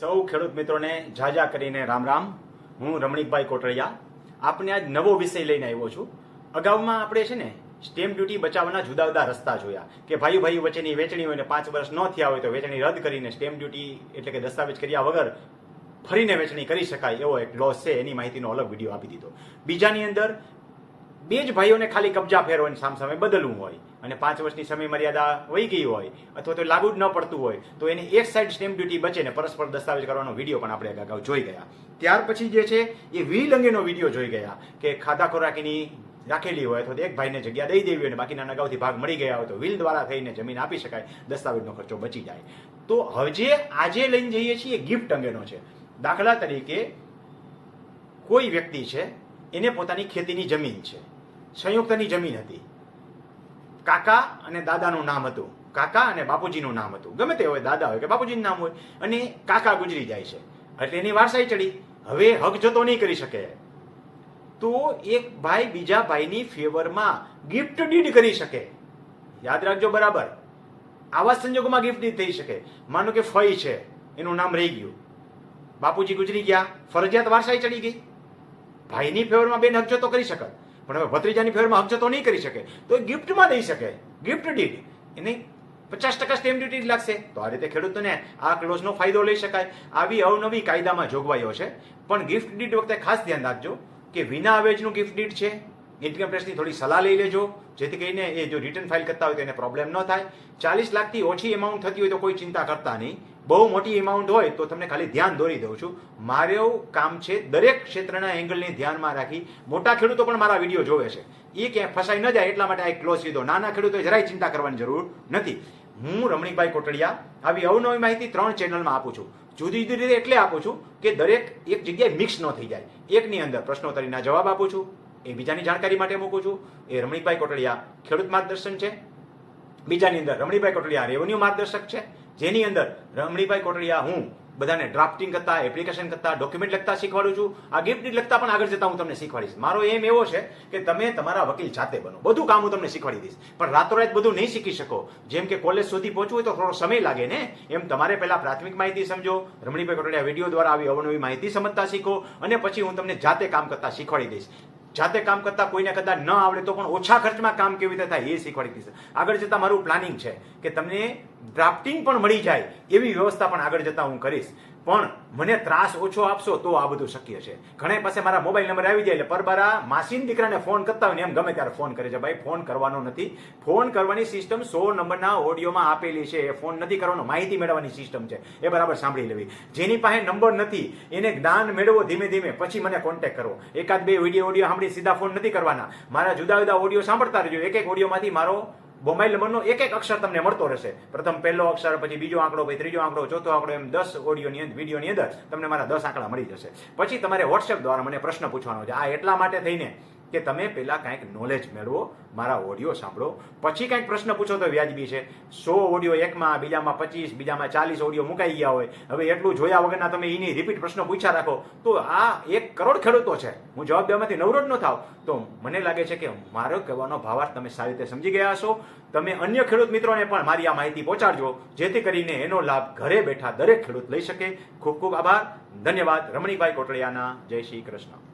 સૌ ખેડૂત મિત્રોને ઝાઝા કરીને રામ રામ. હું રમણીકભાઈ કોટડિયા. આપને આજ નવો વિષય લઈને આવ્યો છું. અગાઉમાં આપણે છે ને સ્ટેમ્પ ડ્યુટી બચાવવાના જુદા જુદા રસ્તા જોયા કે ભાઈ ભાઈ વચ્ચેની વેચણી હોય ને પાંચ વર્ષ ન થયા હોય તો વેચણી રદ કરીને સ્ટેમ્પ ડ્યુટી એટલે કે દસ્તાવેજ કર્યા વગર ફરીને વેચણી કરી શકાય એવો એક લોસ છે એની માહિતીનો અલગ વીડિયો આપી દીધો. બીજાની અંદર બે જ ભાઈઓને ખાલી કબજા ફેરવાની સામસામે બદલવું હોય. અને પાંચ વર્ષની સમય મર્યાદા વહી ગઈ હોય અથવા તો લાગુ જ ન પડતું હોય, તો એની એક સાઈડ સ્ટેમ્પ ડ્યુટી બચે ને પરસ્પર દસ્તાવેજ કરવાનો વીડિયો પણ આપણે અગાઉ જોઈ ગયા. ત્યાર પછી જે છે, એ વ્હીલ અંગેનો વીડિયો જોઈ ગયા કે ખાધા ખોરાકીની રાખેલી હોય અથવા એક ભાઈને જગ્યા દઈ દેવી હોય અને બાકીના અગાઉથી ભાગ મળી ગયા હોય તો વ્હીલ દ્વારા થઈને જમીન આપી શકાય, દસ્તાવેજનો ખર્ચો બચી જાય. તો હવે આજે લઈને જઈએ છીએ ગિફ્ટ અંગેનો છે. દાખલા તરીકે કોઈ વ્યક્તિ છે, એને પોતાની ખેતીની જમીન છે, સંયુક્તની જમીન હતી. કાકા અને દાદાનું નામ હતું. કાકા અને બાપુજીનું નામ હતું. ગમે તે હોય દાદા હોય કે બાપુજીનું નામ હોય, અને કાકા ગુજરી જાય છે. એટલે એની વારસાઈ ચડી. હવે હક જતો નહીં કરી શકે. તો એક ભાઈ બીજા ભાઈની ફેવરમાં ગિફ્ટ ડીડ કરી શકે. યાદ રાખજો બરાબર. આવા સંજોગોમાં ગિફ્ટ ડીડ થઈ શકે. માનો કે ફઈ છે, એનું નામ રહી ગયું. બાપુજી ગુજરી ગયા. ફરજિયાત વારસાઈ ચડી ગઈ. ભાઈની ફેવરમાં બેન હક જતો કરી શકે પણ હવે ભત્રીજાની ફેવરમાં હક જતો નહીં કરી શકે. તો એ ગિફ્ટમાં દઈ શકે. Gift deed. એને પચાસ ટકા સ્ટેમ્પ ડ્યુટી લાગશે. તો આ રીતે ખેડૂતોને આ ક્લોઝનો ફાયદો લઈ શકાય. આવી અવનવી કાયદામાં જોગવાઈઓ છે. પણ ગિફ્ટ ડીડ વખતે ખાસ ધ્યાન રાખજો કે વિના અવેજનું ગિફ્ટ ડીડ છે. ઇન્કમ ટેક્સની થોડી સલાહ લઈ લેજો. જેથી કરીને એ જો રિટર્ન ફાઇલ કરતા હોય તો એને પ્રોબ્લેમ ન થાય. ચાલીસ લાખથી ઓછી એમાઉન્ટ થતી હોય તો કોઈ ચિંતા કરતા નહીં. બહુ મોટી એમાઉન્ટ હોય તો તમને ખાલી ધ્યાન દોરી દઉં છું. મારું કામ છે, દરેક ક્ષેત્રના એંગલને ધ્યાનમાં રાખી. મોટા ખેડૂતો પણ મારા વીડિયો જોવે છે. એ ક્યાંય ફસાઈ ન જાય એટલા માટે આ ક્લોઝ લીધો. નાના ખેડૂતોએ જરાય ચિંતા કરવાની જરૂર નથી. હું રમણીકભાઈ કોટડિયા આવી અવનવી માહિતી ત્રણ ચેનલમાં આપું છું. જુદી જુદી રીતે એટલે આપું છું કે દરેક એક જગ્યાએ મિક્સ ન થઈ જાય. એકની અંદર પ્રશ્નોત્તરીના જવાબ આપું છું. એ બીજાની જાણકારી માટે મૂકું છું. એ રમણીકભાઈ કોટડિયા ખેડૂત માર્ગદર્શન છે. બીજાની અંદર રમણીભાઈ કોટડિયા રેવન્યુ માર્ગદર્શક છે. જેની અંદર રમણીભાઈ કોટડિયા હું બધાને ડ્રાફ્ટિંગ કરતા એપ્લિકેશન કરતા ડોક્યુમેન્ટ લખતા શીખવાડું છું. આ ગિફ્ટ લખતા પણ આગળ જતા હું તમને શીખવાડીશ. મારો એમ એવો છે કે તમે તમારા વકીલ જાતે બનો. બધું કામ હું તમને શીખવાડી દઈશ. પણ રાતોરાત બધું નહીં શીખી શકો. જેમ કે કોલેજ સુધી પહોંચવું હોય તો થોડો સમય લાગે ને. એમ તમારે પહેલા પ્રાથમિક માહિતી સમજો. રમણીભાઈ કોટડિયા વીડિયો દ્વારા આવી અવનવી માહિતી સમજતા શીખો. અને પછી હું તમને જાતે કામ કરતા શીખવાડી દઈશ. જાતે કામ કરતા કોઈને કદાચ ન આવડે તો પણ ઓછા ખર્ચમાં કામ કેવી રીતે થાય એ શીખવાડી દઈશ આગળ જતા મારું પ્લાનિંગ છે કે તમને ડ્રાફ્ટિંગ પણ મળી જાય એવી વ્યવસ્થા પણ આગળ જતા હું કરીશ. પણ મને ત્રાસ ઓછો આપશો તો આ બધું શક્ય છે. ઘણા પાસે મારા મોબાઈલ નંબર આવી જાય એટલે પરબારા માસીન દીકરાને ફોન કરતા હોય ને એમ ગમે ત્યારે ફોન કરે છે. ભાઈ, ફોન કરવાનો નથી. ફોન કરવાની સિસ્ટમ સો નંબરના ઓડિયોમાં આપેલી છે. એ ફોન નથી કરવાનો, માહિતી મેળવવાની સિસ્ટમ છે. એ બરાબર સાંભળી લેવી. જેની પાસે નંબર નથી, એને જ્ઞાન મેળવો ધીમે ધીમે. પછી મને કોન્ટેક્ટ કરો. એકાદ બે વીડિયો ઓડિયો સાંભળી સીધા ફોન નથી કરવાના. મારા જુદા જુદા ઓડિયો સાંભળતા રહેજો. એક એક ઓડિયોમાંથી મારો મોબાઈલ નંબરનો એક એક અક્ષર તમને મળતો રહેશે. પ્રથમ પહેલો અક્ષર, પછી બીજો આંકડો, પછી ત્રીજો આંકડો, ચોથો આંકડો, એમ દસ ઓડિયોની અંદર વિડીયોની અંદર તમને મારા દસ આંકડા મળી જશે. પછી તમારે વોટ્સએપ દ્વારા મને પ્રશ્ન પૂછવાનો છે. આ એટલા માટે થઈને કે તમે પહેલાં કાંઈક નોલેજ મેળવો, મારા ઓડિયો સાંભળો. પછી કાંઈક પ્રશ્ન પૂછો તો વ્યાજબી છે. સો ઓડિયો એકમાં, બીજામાં પચીસ, બીજામાં ચાલીસ ઓડિયો મુકાઈ ગયા હોય. હવે એટલું જોયા વગરના તમે એની રિપીટ પ્રશ્ન પૂછ્યા રાખો. તો આ એક કરોડ ખેડૂતો છે. હું જવાબ દેવામાંથી નવરો ન થાવ તો મને લાગે છે કે મારો કહેવાનો ભાવાર્થ તમે સારી રીતે સમજી ગયા હશો. તમે અન્ય ખેડૂત મિત્રોને પણ મારી આ માહિતી પહોંચાડજો, જેથી કરીને એનો લાભ ઘરે બેઠા દરેક ખેડૂત લઈ શકે. ખૂબ ખૂબ આભાર. ધન્યવાદ. રમણીભાઈ કોટડિયાના. જય શ્રી કૃષ્ણ.